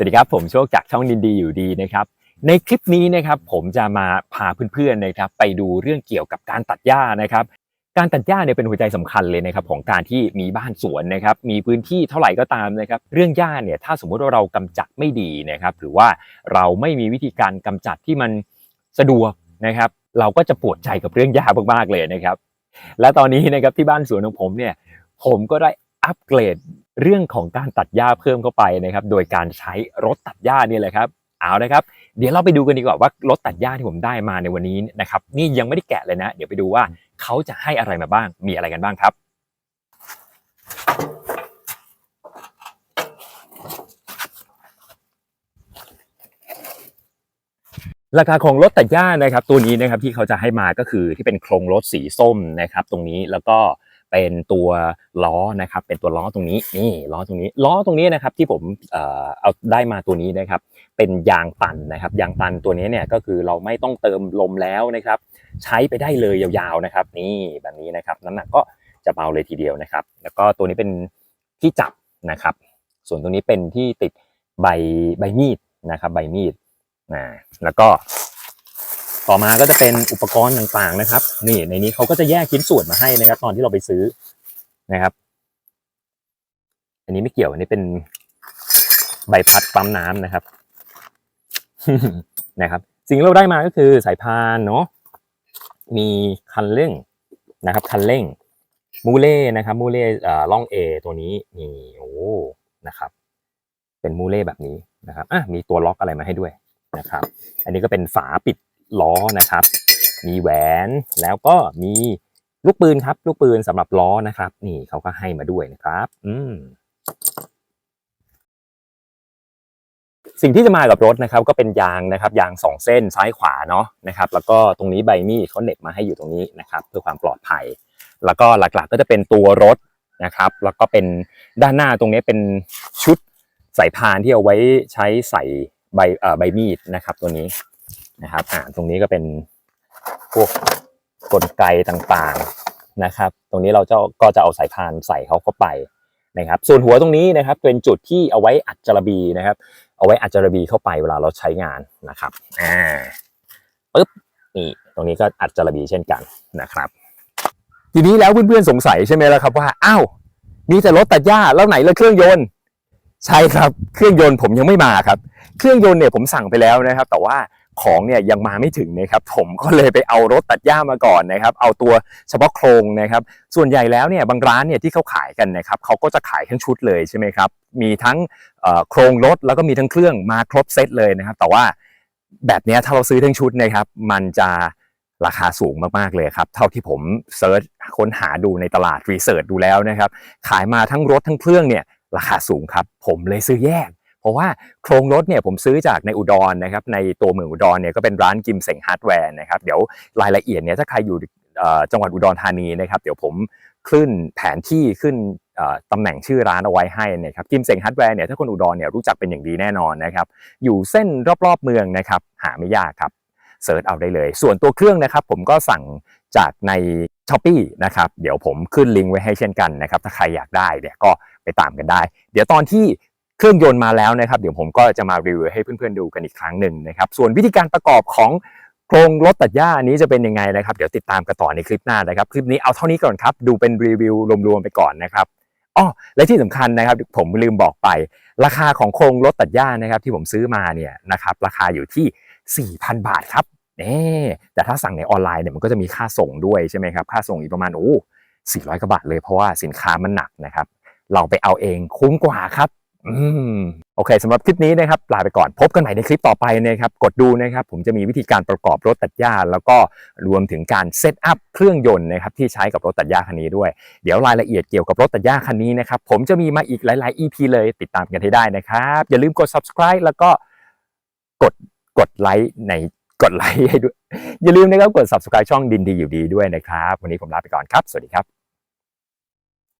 สวัสดีครับ ผมโชคจากช่องดินดีอยู่ดีนะครับ ในคลิปนี้นะครับผมจะมาพาเพื่อนๆนะครับ ไปดูเรื่องเกี่ยวกับการตัดหญ้านะครับ การตัดหญ้าเนี่ยเป็นหัวใจสำคัญเลยนะครับของการที่มีบ้านสวนนะครับ มีพื้นที่เท่าไหร่ก็ตามนะครับ เรื่องหญ้าเนี่ยถ้าสมมุติว่าเรากำจัดไม่ดีนะครับ หรือว่าเราไม่มีวิธีการกำจัดที่มันสะดวกนะครับ เราก็จะปวดใจกับเรื่องหญ้ามากๆเลยนะครับ และตอนนี้นะครับที่บ้านสวนของผมเนี่ยผมก็ได้อัปเกรด เรื่องของการตัดหญ้าเพิ่มเข้าไปนะครับ โดยการใช้รถตัดหญ้านี่แหละครับเอานะครับ เดี๋ยวเราไปดูกันดีกว่าว่ารถตัดหญ้าที่ผมได้มาในวันนี้นะครับนี่ยังไม่ได้แกะเลยนะ เดี๋ยวไปดูว่าเขาจะให้อะไรมาบ้าง มีอะไรกันบ้างครับราคาของรถตัดหญ้านะครับตัวนี้นะครับที่เขาจะให้มาก็คือที่เป็นโครงรถสีส้มนะครับ ตรงนี้แล้วก็ เป็นตัวล้อนะครับเป็นตัวล้อตรงนี้นี่ล้อตรงนี้ล้อตรงนี้นะครับที่ผมเออเอาได้มาตัวนี้นะครับเป็นยางตันนะครับยางตันตัวนี้เนี่ยก็คือเราไม่ต้องเติมลมแล้วนะครับ ใช้ไปได้เลยยาวๆนะครับ นี่แบบนี้นะครับน้ำหนักก็จะเบาเลยทีเดียวนะครับ แล้วก็ตัวนี้เป็นที่จับนะครับ ส่วนตรงนี้เป็นที่ติดใบใบมีดนะครับ ใบมีดนะแล้วก็ ต่อมาก็จะเป็นอุปกรณ์ต่างๆนะครับ นี่ในนี้เขาก็จะแยกชิ้นส่วนมาให้นะครับ ตอนที่เราไปซื้อนะครับ อันนี้ไม่เกี่ยวอันนี้เป็นใบพัดปั๊มน้ำนะครับนะครับ สิ่งที่เราได้มาก็คือสายพานเนาะมีคันเร่งนะครับ คันเร่งมูเล่นะครับมูเล่เอ่อล่องเอตัวนี้นี่โอ้นะครับ เป็นมูเล่แบบนี้นะครับอะมีตัวล็อกอะไรมาให้ด้วยนะครับ อันนี้ก็เป็นฝาปิด ล้อนะครับ มีแหวนแล้วก็มีลูกปืนครับ ลูกปืนสำหรับล้อนะครับ นี่เขาก็ให้มาด้วยนะครับ อืมสิ่งที่จะมากับรถนะครับ ก็เป็นยางนะครับยางสองเส้นซ้ายขวาเนาะนะครับ แล้วก็ตรงนี้ใบมีดเขาเน็บมาให้อยู่ตรงนี้นะครับ เพื่อความปลอดภัย แล้วก็หลักๆก็จะเป็นตัวรถนะครับ แล้วก็เป็นด้านหน้าตรงนี้เป็นชุดสายพานที่เอาไว้ใช้ใส่ใบเอ่อใบมีดนะครับ ตัวนี้ นะครับอ่าตรงนี้ก็เป็นพวกกลไกต่างๆนะครับ ตรงนี้เราจะก็จะเอาสายพานใส่เขาเข้าไปนะครับ ส่วนหัวตรงนี้นะครับเป็นจุดที่เอาไว้อัดจระบีนะครับ เอาไว้อัดจระบีเข้าไปเวลาเราใช้งานนะครับอ่าปึ๊บนี่ตรงนี้ก็อัดจระบีเช่นกันนะครับ ทีนี้แล้วเพื่อนๆสงสัยใช่ไหมล่ะครับว่าอ้าวมีแต่รถตัดหญ้าแล้วไหนละเครื่องยนต์ใช่ครับเครื่องยนต์ผมยังไม่มาครับ เครื่องยนต์เนี่ยผมสั่งไปแล้วนะครับ แต่ว่า ของเนี่ยยังมาไม่ถึงนะครับผมก็เลยไปเอารถตัดหญ้ามาก่อนนะครับ เอาตัวเฉพาะโครงนะครับ ส่วนใหญ่แล้วเนี่ยบางร้านเนี่ยที่เขาขายกันนะครับเขาก็จะขายทั้งชุดเลยใช่ไหมครับมีทั้งโครงรถแล้วก็มีทั้งเครื่องมาครบเซตเลยนะครับ แต่ว่าแบบนี้ถ้าเราซื้อทั้งชุดนะครับ มันจะราคาสูงมากๆเลยครับ เท่าที่ผมเซิร์ชค้นหาดูในตลาดรีเสิร์ชดูแล้วนะครับ ขายมาทั้งรถทั้งเครื่องเนี่ยราคาสูงครับ ผมเลยซื้อแยก เพราะว่าโครงรถเนี่ยผมซื้อจากในอุดรนะครับในตัวเมืองอุดรเนี่ยก็เป็นร้านกิมเซ็งฮาร์ดแวร์นะครับเดี๋ยวรายละเอียดเนี่ยถ้าใครอยู่จังหวัดอุดรธานีนะครับเดี๋ยวผมขึ้นแผนที่ขึ้นตำแหน่งชื่อร้านเอาไว้ให้นะครับกิมเซ็งฮาร์ดแวร์เนี่ยถ้าคนอุดรเนี่ยรู้จักเป็นอย่างดีแน่นอนนะครับอยู่เส้นรอบๆเมืองนะครับหาไม่ยากครับเสิร์ชเอาได้เลย ส่วนตัวเครื่องนะครับผมก็สั่งจากใน s h อ p e e นะครับเดี๋ยวผมขึ้นลิงก์ไว้ให้เช่นกันนะครับถ้าใครอยากได้เนี่ยก็ไปตามกันได้ เดี๋ยวตอนที่ เครื่องยนต์มาแล้วนะครับ เดี๋ยวผมก็จะมารีวิวให้เพื่อนๆดูกันอีกครั้งหนึ่งนะครับ ส่วนวิธีการประกอบของโครงรถตัดหญ้านี้จะเป็นยังไงนะครับ เดี๋ยวติดตามกันต่อในคลิปหน้านะครับ คลิปนี้เอาเท่านี้ก่อนครับ ดูเป็นรีวิวรวมๆไปก่อนนะครับอ้อและที่สำคัญนะครับ ผมลืมบอกไป ราคาของโครงรถตัดหญ้านะครับ ที่ผมซื้อมาเนี่ยนะครับ ราคาอยู่ที่ 4,000 บาทครับเน่แต่ถ้าสั่งในออนไลน์เนี่ยมันก็จะมีค่าส่งด้วยใช่ไหมครับ ค่าส่งอีกประมาณโอ้400กว่าบาทเลยเพราะว่าสินค้ามันหนักนะครับ เราไปเอาเองคุ้มกว่าครับ โอเคสำหรับคลิปนี้นะครับลาไปก่อนพบกันใหม่ในคลิปต่อไปนะครับ กดดูนะครับ ผมจะมีวิธีการประกอบรถตัดหญ้า แล้วก็รวมถึงการเซตอัพเครื่องยนต์นะครับที่ใช้กับรถตัดหญ้าคันนี้ด้วย เดี๋ยวรายละเอียดเกี่ยวกับรถตัดหญ้าคันนี้นะครับ ผมจะมีมาอีกหลาย ๆ EP เลยติดตามกันให้ได้นะครับ อย่าลืมกด subscribe แล้วก็กดกดไลค์ในกดไลค์ให้ด้วยอย่าลืมนะครับกด subscribe ช่องดินดีอยู่ดีด้วยนะครับ วันนี้ผมลาไปก่อนครับ สวัสดีครับ